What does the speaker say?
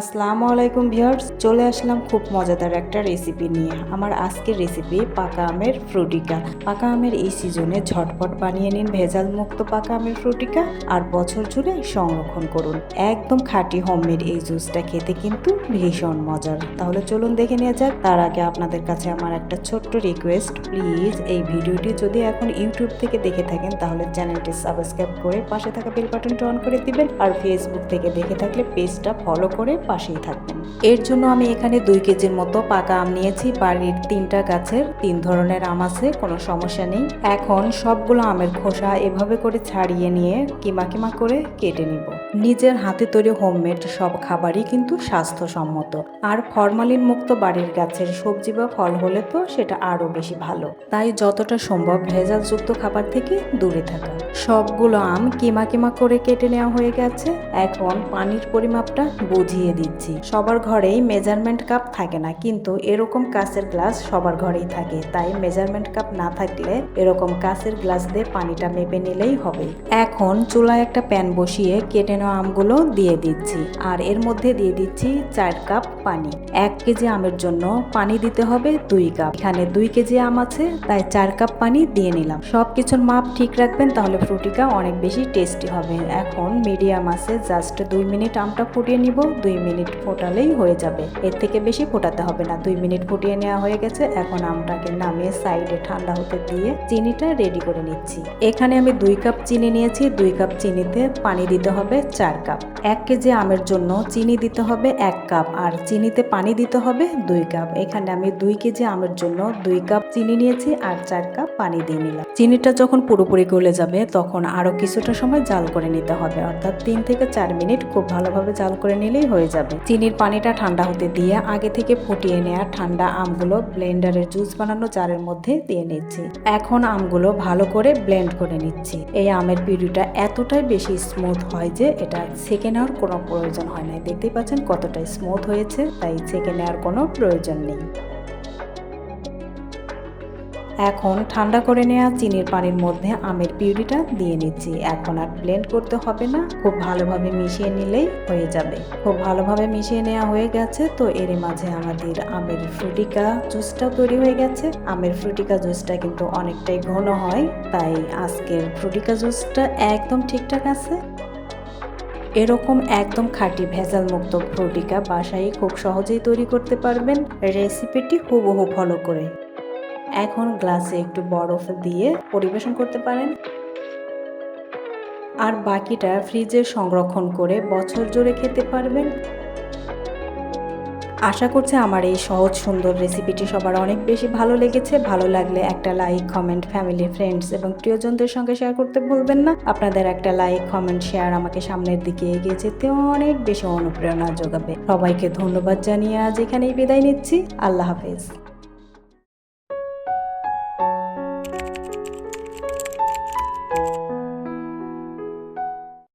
আসসালামু আলাইকুম ভিউয়ার্স, চলে আসলাম খুব মজাদার একটা রেসিপি নিয়ে। আমার আজকের রেসিপি পাকা আমের ফ্রুটিকা পাকা আমের এই সিজনে ঝটপট বানিয়ে নিন ভেজাল মুক্ত পাকা আমের ফ্রুটিকা আর বছর জুড়ে সংরক্ষণ করুন। একদম খাঁটি হোমমেড এই জুসটা খেতে কিন্তু ভীষণ মজার। তাহলে চলুন দেখে নেওয়া যাক। তার আগে আপনাদের কাছে আমার একটা ছোট্ট রিকোয়েস্ট প্লিজ এই ভিডিওটি যদি এখন ইউটিউব থেকে দেখে থাকেন, তাহলে চ্যানেলটি সাবস্ক্রাইব করে পাশে থাকা বেল বাটনটা অন করে দিবেন। আর ফেসবুক থেকে দেখে থাকলে পেজটা ফলো করে পাশেই থাকবেন এর জন্য আমি এখানে দুই কেজির মতো পাকা আম নিয়েছি। বাড়ির তিনটা গাছের তিন ধরনের আম আছে, কোনো সমস্যা নেই। এখন সবগুলো আমের খোসা এভাবে করে ছাড়িয়ে নিয়ে কিমা কিমা করে কেটে নিব। নিজের হাতে তৈরি হোমমেড সব খাবারই কিন্তু স্বাস্থ্যসম্মত। আর ফরমালিন মুক্ত বাড়ির গাছের সবজি বা ফল হলে তো সেটা আরও বেশি ভালো। তাই যতটা সম্ভব ভেজালযুক্ত খাবার থেকে দূরে থাকা। সবগুলো আম কিমা কিমা করে কেটে নেওয়া হয়ে গেছে। এখন পানির পরিমাপটা বুঝিয়ে দিচ্ছি। সবার ঘরেই মেজারমেন্ট কাপ থাকে না, কিন্তু এরকম কাঁচের গ্লাস সবার ঘরেই থাকে। তাই মেজারমেন্ট কাপ না থাকলে এরকম কাঁচের গ্লাস দিয়ে পানিটা মেপে নিলেই হবে। এখন চুলায় একটা প্যান বসিয়ে কেটে নেওয়া আমগুলো দিয়ে দিচ্ছি। আর এর মধ্যে দিয়ে দিচ্ছি চার কাপ পানি। এক কেজি আমের জন্য পানি দিতে হবে দুই কাপ। এখানে দুই কেজি আম আছে, তাই চার কাপ পানি দিয়ে নিলাম। সব কিছুর মাপ ঠিক রাখবেন, তাহলে ফ্রুটিকা অনেক বেশি টেস্টি হবে। এখন মিডিয়াম আছে, জাস্ট দুই মিনিট আমটা ফুটিয়ে নিব, দুই মিনিট ফোটালেই হয়ে যাবে। এর থেকে বেশি ফোটাতে হবে না। দুই মিনিট ফুটিয়ে নেওয়া হয়ে গেছে। এখন আমটাকে নামিয়ে সাইডে ঠান্ডা হতে দিয়ে চিনিটা রেডি করে নিচ্ছি। এখানে আমি দুই কাপ চিনি নিয়েছি। দুই কাপ চিনিতে পানি দিতে হবে চার কাপ। এক কেজি আমের জন্য চিনি দিতে হবে এক কাপ। আর চিনিতে পানি দিতে হবে দুই কাপ। এখানে আমি দুই কেজি আমের জন্য দুই কাপ চিনি নিয়েছি আর চার কাপ পানি দিয়ে নিলাম। চিনিটা যখন পুরোপুরি গলে যাবে, তখন আরও কিছুটা সময় জাল করে নিতে হবে। অর্থাৎ তিন থেকে চার মিনিট খুব ভালোভাবে জাল করে নিলেই হয়ে যাবে। চিনির পানিটা ঠান্ডা হতে দিয়ে আগে থেকে ফুটিয়ে নেওয়া ঠান্ডা আমগুলো ব্লেন্ডারের জুস বানানো জারের মধ্যে দিয়ে নিচ্ছি। এখন আমগুলো ভালো করে ব্লেন্ড করে নিচ্ছি। এই আমের পিউরিটা এতটাই বেশি স্মুথ হয় যে এটা ছেঁকে নেওয়ার কোনো প্রয়োজন হয় না দেখতেই পাচ্ছেন কতটা স্মুথ হয়েছে, তাই ছেঁকে নেওয়ার কোনো প্রয়োজন নেই। এখন ঠান্ডা করে নেওয়া চিনির পানির মধ্যে আমের পিউরিটা দিয়ে নিচ্ছি। এখন আর ব্লেন্ড করতে হবে না, খুব ভালোভাবে মিশিয়ে নিলেই হয়ে যাবে। খুব ভালোভাবে মিশিয়ে নেওয়া হয়ে গেছে, তো এর মাঝে আমাদের আমের ফ্রুটিকা জুসটাও তৈরি হয়ে গেছে। আমের ফ্রুটিকা জুসটা কিন্তু অনেকটাই ঘন হয়, তাই আজকের ফ্রুটিকা জুসটা একদম ঠিকঠাক আছে। এরকম একদম খাঁটি ভেজাল মুক্ত ফ্রুটিকা বাসায় খুব সহজেই তৈরি করতে পারবেন। রেসিপিটি হুবহু ফলো করে। এখন গ্লাসে একটু বরফ দিয়ে পরিবেশন করতে পারেন। আর বাকিটা ফ্রিজে সংরক্ষণ করে বছর জুড়ে খেতে পারবেন। আশা করছি আমার এই সহজ সুন্দর রেসিপিটি সবার অনেক বেশি ভালো লেগেছে। ভালো লাগলে একটা লাইক, কমেন্ট, ফ্যামিলি, ফ্রেন্ডস এবং প্রিয়জনদের সঙ্গে শেয়ার করতে ভুলবেন না। আপনাদের একটা লাইক, কমেন্ট, শেয়ার আমাকে সামনের দিকে এগিয়ে যেতে অনেক বেশি অনুপ্রেরণা যোগাবে। সবাইকে ধন্যবাদ জানিয়ে আজ এখানেই বিদায় নিচ্ছি। আল্লাহ হাফেজ।